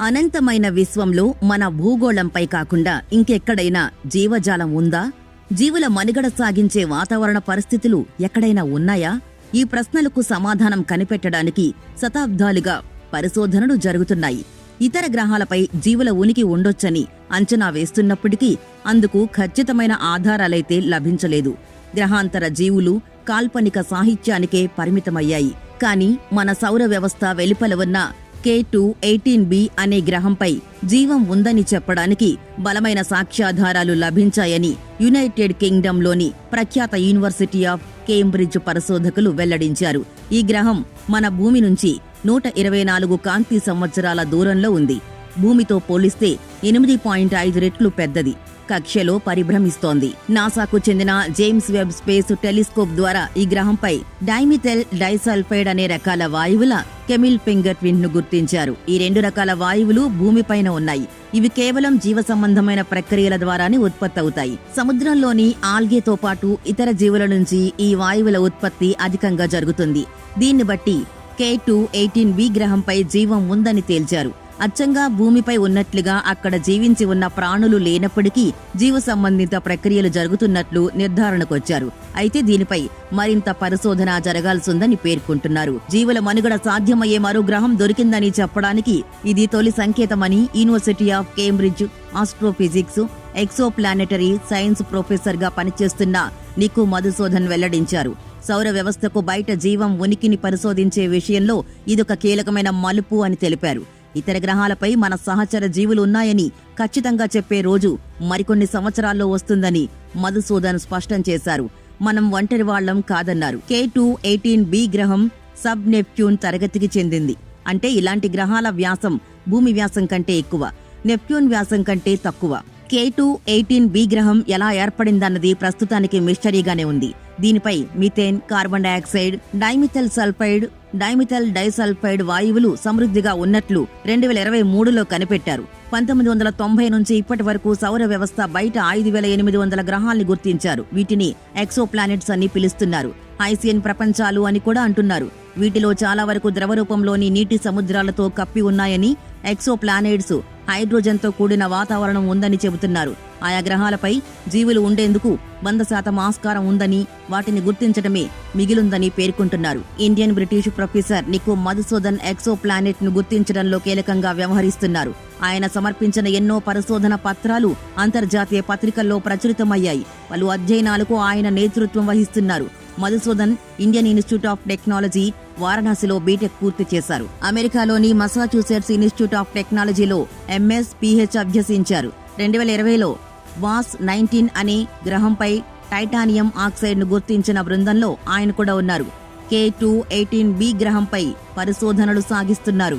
అనంతమైన విశ్వంలో మన భూగోళంపై కాకుండా ఇంకెక్కడైనా జీవజాలం ఉందా? జీవుల మనుగడ సాగించే వాతావరణ పరిస్థితులు ఎక్కడైనా ఉన్నాయా? ఈ ప్రశ్నలకు సమాధానం కనిపెట్టడానికి శతాబ్దాలుగా పరిశోధనలు జరుగుతున్నాయి. ఇతర గ్రహాలపై జీవుల ఉనికి ఉండొచ్చని అంచనా వేస్తున్నప్పటికీ అందుకు ఖచ్చితమైన ఆధారాలైతే లభించలేదు. గ్రహాంతర జీవులు కాల్పనిక సాహిత్యానికే పరిమితమయ్యాయి. కానీ మన సౌర వ్యవస్థ వెలుపల ఉన్న కే టూ ఎయిటీన్ బి అనే గ్రహంపై జీవం ఉందని చెప్పడానికి బలమైన సాక్ష్యాధారాలు లభించాయని యునైటెడ్ కింగ్డమ్లోని ప్రఖ్యాత యూనివర్సిటీ ఆఫ్ కేంబ్రిడ్జ్ పరిశోధకులు వెల్లడించారు. ఈ గ్రహం మన భూమి నుంచి నూట ఇరవై నాలుగు కాంతి సంవత్సరాల దూరంలో ఉంది. భూమితో పోలిస్తే ఎనిమిది పాయింట్ ఐదు రెట్లు పెద్దది. కక్ష్యలో పరిభ్రమిస్తోంది. నాసాకు చెందిన జేమ్స్ వెబ్ స్పేస్ టెలిస్కోప్ ద్వారా ఈ గ్రహంపై డైమిథెల్ డైసల్ఫైడ్ అనే రకాల వాయువుల కెమిల్ ఫింగర్ ట్విన్ను గుర్తించారు. ఈ రెండు రకాల వాయువులు భూమిపైన ఉన్నాయి. ఇవి కేవలం జీవ సంబంధమైన ప్రక్రియల ద్వారానే ఉత్పత్తి అవుతాయి సముద్రంలోని ఆల్గేతో పాటు ఇతర జీవుల నుంచి ఈ వాయువుల ఉత్పత్తి అధికంగా జరుగుతుంది. దీన్ని బట్టి కే టూ ఎయిటీన్ బి గ్రహంపై జీవం ఉందని తేల్చారు. అచ్చంగా భూమిపై ఉన్నట్లుగా అక్కడ జీవించి ఉన్న ప్రాణులు లేనప్పటికీ జీవ సంబంధిత ప్రక్రియలు జరుగుతున్నట్లు నిర్ధారణకొచ్చారు. అయితే దీనిపై మరింత పరిశోధన జరగాల్సిందని పేర్కొంటున్నారు. జీవుల మనుగడ సాధ్యమయ్యే మరో గ్రహం దొరికిందని చెప్పడానికి ఇది తొలి సంకేతమని University of Cambridge astrophysics exoplanetary science ప్రొఫెసర్గా పనిచేస్తున్న నికు మధుసూదన్ వెల్లడించారు. సౌర వ్యవస్థకు బయట జీవం ఉనికిని పరిశోధించే విషయంలో ఇదొక కీలకమైన మలుపు అని తెలిపారు. ఇతర గ్రహాలపై మన సహచర జీవులు ఉన్నాయని ఖచ్చితంగా చెప్పే రోజు మరికొన్ని సంవత్సరాల్లో వస్తుందని మధుసూదన్ స్పష్టం చేశారు. మనం ఒంటరి వాళ్ళం కాదన్నారు. కే టూ ఎయిటీన్ బి గ్రహం సబ్ నెప్ట్యూన్ తరగతికి చెందింది. అంటే ఇలాంటి గ్రహాల వ్యాసం భూమి వ్యాసం కంటే ఎక్కువ. నెప్ట్యూన్ వ్యాసం కంటే తక్కువ. కే టూ ఎయిటీన్ బి గ్రహం ఎలా ఏర్పడిందన్నది ప్రస్తుతానికి మిస్టరీగానే ఉంది. దీనిపై methane carbon dioxide dimethyl sulphide dimethyl disulphide వాయువులు సమృద్ధిగా ఉన్నట్లు రెండు వేల ఇరవై మూడులో కనిపెట్టారు. పంతొమ్మిది వందల తొంభై నుంచి ఇప్పటి వరకు సౌర వ్యవస్థ బయట ఐదు వేల ఎనిమిది వందల గ్రహాల్ని గుర్తించారు. వీటిని ఎక్సో ప్లానెట్స్ అని పిలుస్తున్నారు. హైసియన్ ప్రపంచాలు అని కూడా అంటున్నారు. వీటిలో చాలా వరకు ద్రవ రూపంలోని నీటి సముద్రాలతో కప్పి ఉన్నాయని ఎక్సో ప్లానెట్స్ హైడ్రోజన్తో కూడిన వాతావరణం ఉందని చెబుతున్నారు. ఆయా గ్రహాలపై జీవులు ఉండేందుకు వంద శాతం ఆస్కారం ఉందని వాటిని గుర్తించడమే మిగిలుందని పేర్కొంటున్నారు. Indian British professor Nikku Madhusudhan exo ప్లానెట్ను గుర్తించడంలో కీలకంగా వ్యవహరిస్తున్నారు. ఆయన సమర్పించిన ఎన్నో పరిశోధన పత్రాలు అంతర్జాతీయ పత్రికల్లో ప్రచురితమయ్యాయి. పలు అధ్యయనాలకు ఆయన నేతృత్వం వహిస్తున్నారు. Madhusudhan Indian Institute of Technology వారణాసిలో బీటెక్ పూర్తి చేశారు. అమెరికాలోని మసాచ్యూసెట్స్ ఇన్స్టిట్యూట్ ఆఫ్ టెక్నాలజీలో ఎంఎస్ పిహెచ్ అభ్యసించారు. రెండు వేల ఇరవైలో వాస్ నైన్టీన్ అనే గ్రహంపై టైటానియం ఆక్సైడ్ను గుర్తించిన బృందంలో ఆయన కూడా ఉన్నారు. కే టూ ఎయిటీన్ బి గ్రహంపై పరిశోధనలు సాగిస్తున్నారు.